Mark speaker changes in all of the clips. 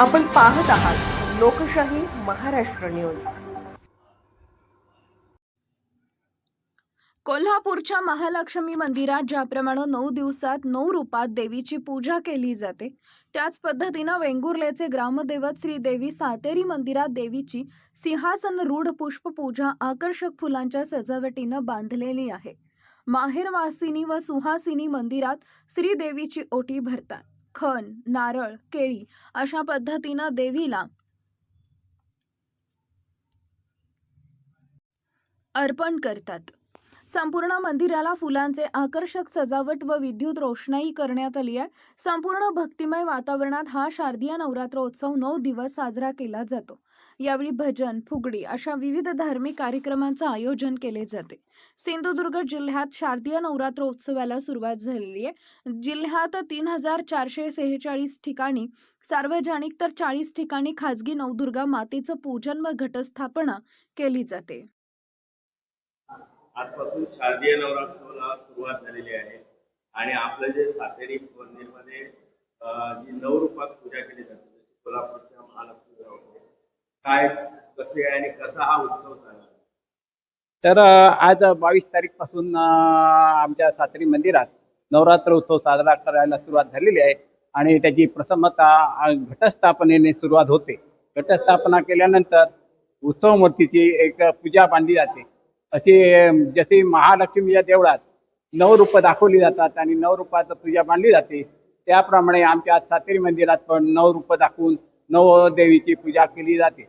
Speaker 1: आपण पाहत आहात लोकशाही महाराष्ट्र न्यूज.
Speaker 2: कोल्हापूरच्या महालक्ष्मी मंदिरात ज्याप्रमाणे नऊ दिवसात नऊ रूपात देवीची पूजा केली जाते त्याच पद्धतीनं वेंगुर्लेचे ग्रामदेवत श्री देवी सातेरी मंदिरात देवीची सिंहासन रूढ पुष्पपूजा आकर्षक फुलांच्या सजावटीनं बांधलेली आहे. माहेरवासिनी व सुहासिनी मंदिरात श्रीदेवीची ओटी भरतात. खण नारळ केळी अशा पद्धतीनं देवीला अर्पण करतात. संपूर्ण मंदिराला फुलांचे आकर्षक सजावट व विद्युत रोषणाई करण्यात आली आहे. संपूर्ण भक्तिमय वातावरणात हा शारदीय नवरात्रोत्सव नऊ दिवस साजरा केला जातो. यावेळी भजन फुगडी अशा विविध धार्मिक कार्यक्रमांचं आयोजन केले जाते. सिंधुदुर्ग जिल्ह्यात शारदीय नवरात्रोत्सवाला सुरुवात झालेली आहे. जिल्ह्यात तीन हजार चारशे सेहेचाळीस ठिकाणी सार्वजनिक तर चाळीस ठिकाणी खाजगी नवदुर्गा मातेचं पूजन व घटस्थापना केली जाते.
Speaker 3: आजपासून शारदीय नवरात्रोला सुरुवात झालेली आहे. आणि आपलं जे सातेरी मंदिरमध्ये जी नऊ रूपात पूजा केली जाते जशी कोल्हापूरच्या महालक्ष्मी काय कसे आणि कसा हा उत्सव झाला
Speaker 4: तर आज बावीस तारीखपासून आमच्या सातरी मंदिरात नवरात्र उत्सव साजरा करायला सुरुवात झालेली आहे. आणि त्याची प्रसन्नता घटस्थापनेने सुरुवात होते. घटस्थापना केल्यानंतर उत्सव मूर्तीची एक पूजा बांधली जाते. अशी जसे महालक्ष्मीच्या देवळात नऊ रूपं दाखवली जातात आणि नऊ रूपात पूजा बांधली जाते त्याप्रमाणे आमच्या सातेरी मंदिरात पण नऊ रूपं दाखवून नऊ देवीची पूजा केली जाते.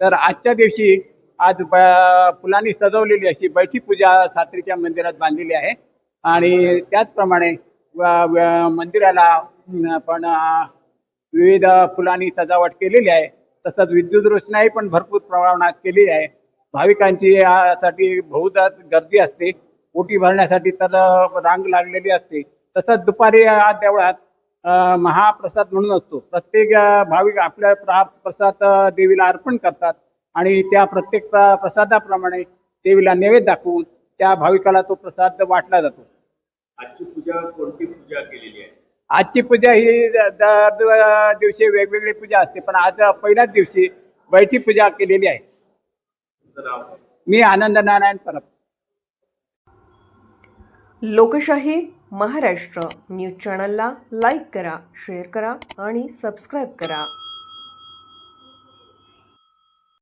Speaker 4: तर आजच्या दिवशी आज ब- फुलांनी सजवलेली अशी बैठी पूजा सात्रीच्या मंदिरात बांधलेली आहे. आणि त्याचप्रमाणे मंदिराला पण विविध फुलांनी सजावट केलेली आहे. तसंच विद्युत रोषणाई पण भरपूर प्रमाणात केलेली आहे. भाविकांची यासाठी बहुधा गर्दी असते. ओटी भरण्यासाठी तर रांग लागलेली असते. तसंच दुपारी या देवळात महाप्रसाद म्हणून असतो. प्रत्येक भाविक आपल्या प्रा- प्रसाद देवीला अर्पण करतात. आणि त्या प्रत्येक प्र- प्रसादाप्रमाणे देवीला नैवेद्य दाखवून त्या भाविकाला तो प्रसाद वाटला जातो.
Speaker 3: आजची पूजा कोणती पूजा केलेली आहे?
Speaker 4: आजची पूजा ही दर दिवशी वेगवेगळी पूजा असते. पण आज पहिल्याच दिवशी बैठी पूजा केलेली आहे? मी आनंद नारायण परब.
Speaker 1: लोकशाही महाराष्ट्र. न्यूज चॅनलला लाईक करा शेअर करा आणि सबस्क्राईब करा.